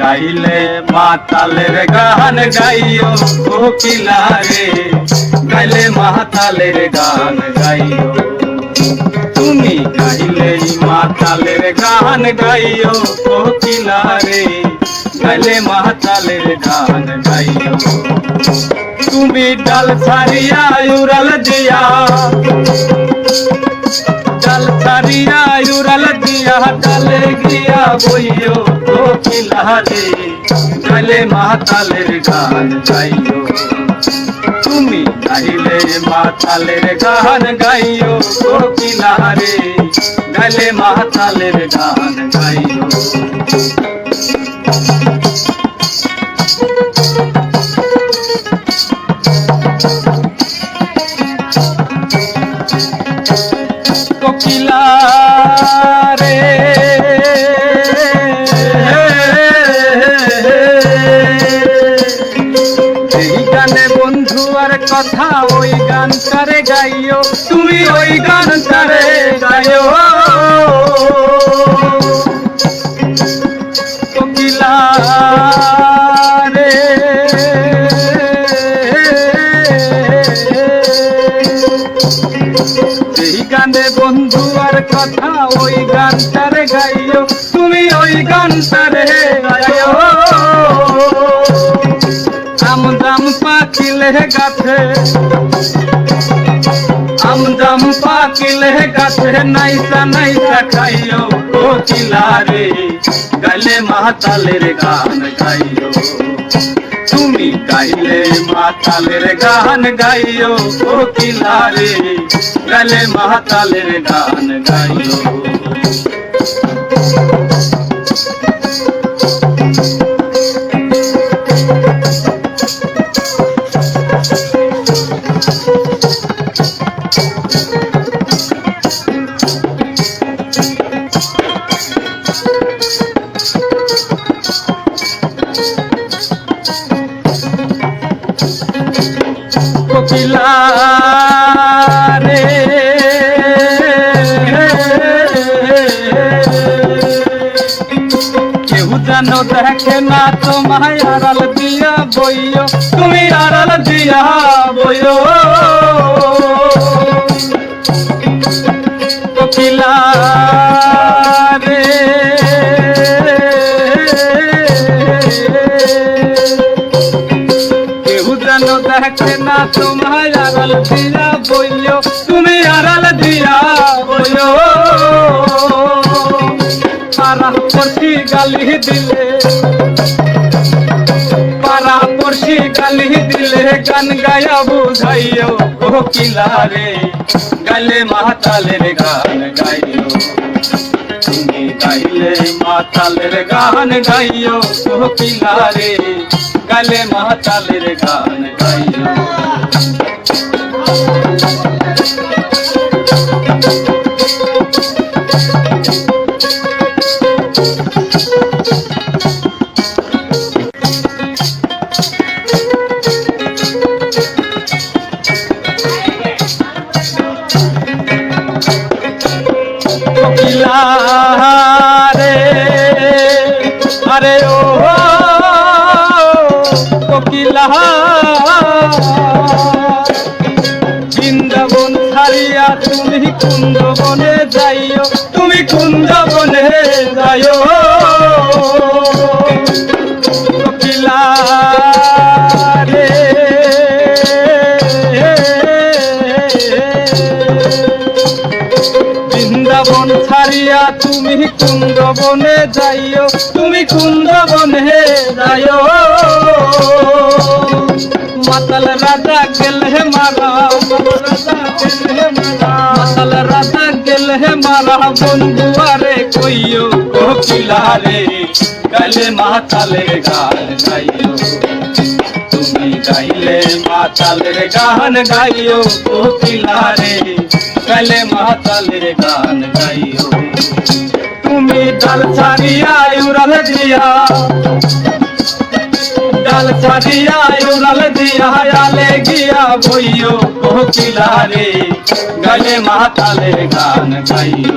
গাইলে মাতালের গান গাইও কোকিলা রে গাইলে মাতালের গান গাইও। তুমি গাইলে মাতালের গান গাইও কোকিলা রে গাইলে মাতালের গান গাইও। তুমি ডাল ছাড়িয়া, উড়াল দিয়া। ছাড়িয়া উড়াল দিয়া ডালে গিয়া বইও কোকিলা রে গাইলে মাতালের গান গাইও। তুমি গাইলে মাতালের গান গাইও কোকিলা রে গাইলে মাতালের গান গাইও। কথা ওই গানটারে গাইও, তুমি ওই গানটারে গাইও। কোকিলা রে এই গানে বন্ধু আর কথা ওই গানটারে গাইও, তুমি ওই গানটারে গাইও। পাকিলে গাছে। আমদাম পাকিলে গাছে নাইসা নাইসা খাইও কোকিলা রে গাইলে মাতালের গান গাইও। তুমি গাইলে মাতালের গান গাইও কোকিলা রে গাইলে মাতালের গান গাইও। কেউ জানো দেখে না তোমায় আড়াল দিয়া বইও? তুমি আড়াল দিয়া বইও। কোকিলা রে। কেউ জানো দেখে না তোমায় গালি দিলে। পারা পড়ছি গালি দিলে, গান গায়া বুঝাইও কোকিলা রে গালে মাতালের গান গাইও। তুমি গাইলে মাতালের গান গাইও কোকিলা রে গালে মাতালের গান গাইও। কোকিলা ছাড়িয়া তুমি কুন্দবনে যাইও, তুমি কুন্দবনে যাইও। মাতাল রাজা গেলে মারা মাতাল রাজা গেলে মারা বন্ধুয়ারে কইও কোকিলা রে গালে মাতালের গান গাইও। তুমি গাইলে মাতালের গান গাইও কোকিলা রে গালে মাতালের গান গাইও তুমি ডাল ছাড়িয়া উড়াল দিয়া ডাল ছাড়িয়া উড়াল দিয়া আলে গিয়া বইও কোকিলা রে গালে মাতালের গান গাইও